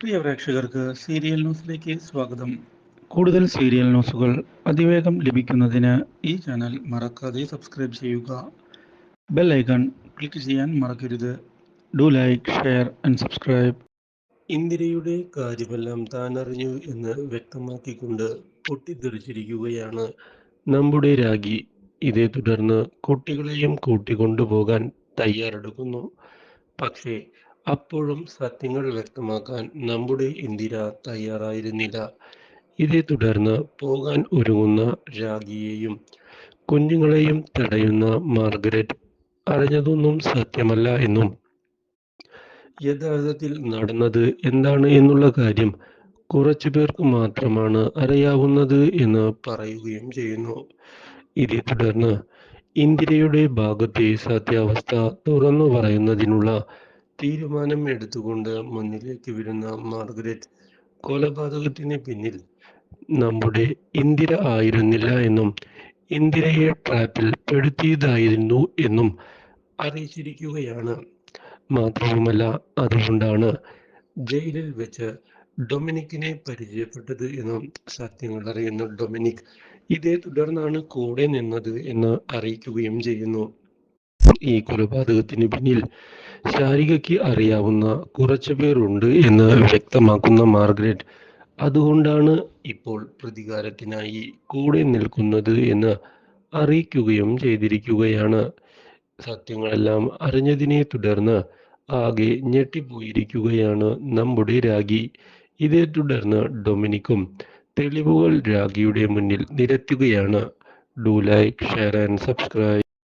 പ്രിയ പ്രേക്ഷകർക്ക് സീരിയൽ ന്യൂസിലേക്ക് സ്വാഗതം. കൂടുതൽ സീരിയൽ ന്യൂസുകൾ അതിവേഗം ലഭിക്കുന്നതിന് ഈ ചാനൽ മറക്കാതെ സബ്സ്ക്രൈബ് ചെയ്യുക. ബെൽ ഐക്കൺ ക്ലിക്ക് ചെയ്യാൻ മറക്കരുത്. Do like share and subscribe. ഇന്ദിരയുടെ കാര്യമെല്ലാം താൻ അറിഞ്ഞു എന്ന് വ്യക്തമാക്കിക്കൊണ്ട് പൊട്ടിത്തെറിച്ചിരിക്കുകയാണ് നമ്മുടെ രാഗി. ഇതേ തുടർന്ന് കുട്ടികളെയും കൂട്ടിക്കൊണ്ടുപോകാൻ തയ്യാറെടുക്കുന്നു. പക്ഷേ അപ്പോഴും സത്യങ്ങൾ വ്യക്തമാക്കാൻ നമ്മുടെ ഇന്ദിര തയ്യാറായിരുന്നില്ല. ഇതേ തുടർന്ന് പോകാൻ ഒരുങ്ങുന്ന രാഗിയെയും കുഞ്ഞുങ്ങളെയും തടയുന്ന മാർഗരറ്റ് അറിഞ്ഞതൊന്നും സത്യമല്ല എന്നും യഥാർത്ഥത്തിൽ നടന്നത് എന്താണ് എന്നുള്ള കാര്യം കുറച്ചു പേർക്ക് മാത്രമാണ് അറിയാവുന്നത് എന്ന് പറയുകയും ചെയ്യുന്നു. ഇതേ തുടർന്ന് ഇന്ദിരയുടെ ഭാഗത്തെ സത്യാവസ്ഥ തുറന്നു പറയുന്നതിനുള്ള തീരുമാനം എടുത്തുകൊണ്ട് മുന്നിലേക്ക് വരുന്ന മാർഗരറ്റ് കൊലപാതകത്തിന് പിന്നിൽ നമ്മുടെ ഇന്ദിര ആയിരുന്നില്ല എന്നും ഇന്ദിരയെ ട്രാപ്പിൽ പെടുത്തിയതായിരുന്നു എന്നും അറിയിച്ചിരിക്കുകയാണ്. മാത്രവുമല്ല അതുകൊണ്ടാണ് ജയിലിൽ വെച്ച് ഡൊമിനിക്കിനെ പരിചയപ്പെട്ടത് എന്നും സത്യങ്ങൾ അറിയുന്ന. ഡൊമിനിക് ഇതേ തുടർന്നാണ് കൂടെ നിന്നത് എന്ന് അറിയിക്കുകയും ചെയ്യുന്നു. ഈ കൊലപാതകത്തിന് പിന്നിൽ ശാരികയ്ക്ക് അറിയാവുന്ന കുറച്ചു പേരുണ്ട് എന്ന് വ്യക്തമാക്കുന്ന മാർഗരറ്റ്. അതുകൊണ്ടാണ് ഇപ്പോൾ പ്രതികാരത്തിനായി കൂടെ നിൽക്കുന്നത് എന്ന് അറിയിക്കുകയും ചെയ്തിരിക്കുകയാണ്. സത്യങ്ങളെല്ലാം അറിഞ്ഞതിനെ തുടർന്ന് ആകെ ഞെട്ടിപ്പോയിരിക്കുകയാണ് നമ്മുടെ രാഗി. ഇതേ തുടർന്ന് ഡൊമിനിക്കും തെളിവുകൾ രാഗിയുടെ മുന്നിൽ നിരത്തുകയാണ്. Do like share and subscribe.